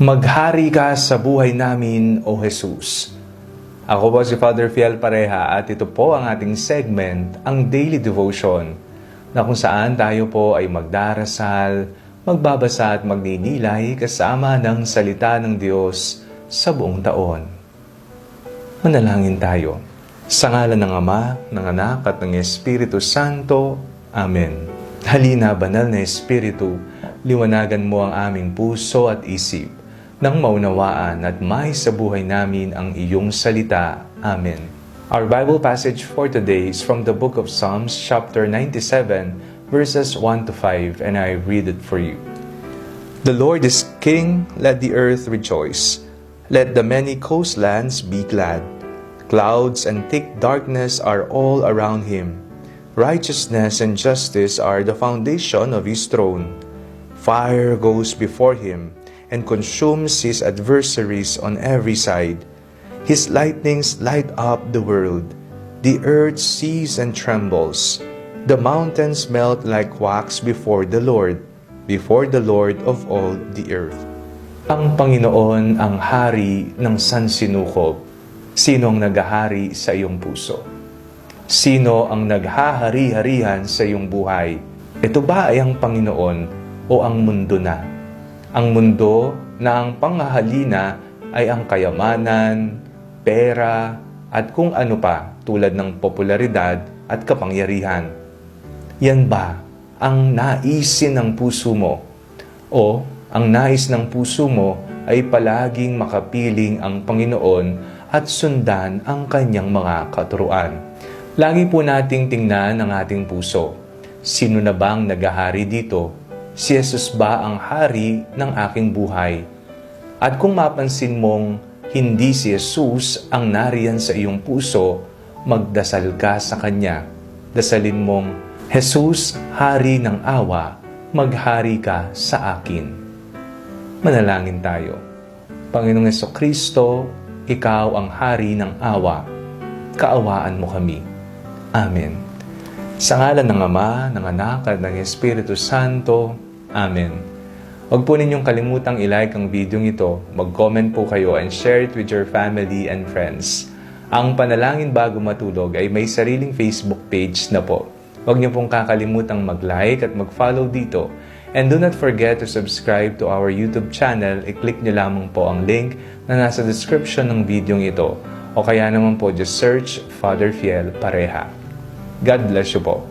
Maghari ka sa buhay namin, O Jesus. Ako po si Father Fiel Pareha at ito po ang ating segment, ang Daily Devotion, na kung saan tayo po ay magdarasal, magbabasa at magninilay kasama ng salita ng Diyos sa buong taon. Manalangin tayo. Sa ngalan ng Ama, ng Anak at ng Espiritu Santo. Amen. Halina, banal na Espiritu, liwanagan mo ang aming puso at isip nang maunawaan at may sa buhay namin ang iyong salita. Amen. Our Bible passage for today is from the book of Psalms, chapter 97, verses 1 to 5, and I read it for you. The Lord is King, let the earth rejoice. Let the many coastlands be glad. Clouds and thick darkness are all around him. Righteousness and justice are the foundation of his throne. Fire goes before him and consumes his adversaries on every side. His lightnings light up the world. The earth sees and trembles. The mountains melt like wax before the Lord, before the Lord of all the earth. Ang Panginoon ang hari ng sansinukob. Sino ang naghahari sa iyong puso? Sino ang naghahari-harihan sa iyong buhay? Ito ba ay ang Panginoon o ang mundo na? Ang mundo na ang panghahalina ay ang kayamanan, pera, at kung ano pa tulad ng popularidad at kapangyarihan. Yan ba ang naisin ng puso mo? O ang nais ng puso mo ay palaging makapiling ang Panginoon at sundan ang kanyang mga katuruan. Lagi po nating tingnan ang ating puso. Sino na bang nagahari dito? Si Jesus ba ang hari ng aking buhay? At kung mapansin mong hindi si Jesus ang nariyan sa iyong puso, magdasal ka sa Kanya. Dasalin mong, Jesus, Hari ng awa, maghari ka sa akin. Manalangin tayo. Panginoong Yeso Kristo, Ikaw ang Hari ng awa. Kaawaan mo kami. Amen. Sa ngalan ng Ama, ng Anak, at ng Espiritu Santo. Amen. Huwag po ninyong kalimutang ilike ang video ito, mag-comment po kayo and share it with your family and friends. Ang Panalangin Bago Matulog ay may sariling Facebook page na po. Huwag niyo pong kakalimutang mag-like at mag-follow dito. And do not forget to subscribe to our YouTube channel. I-click niyo lamang po ang link na nasa description ng video ito. O kaya naman po just search Father Fiel Pareha. God bless you po.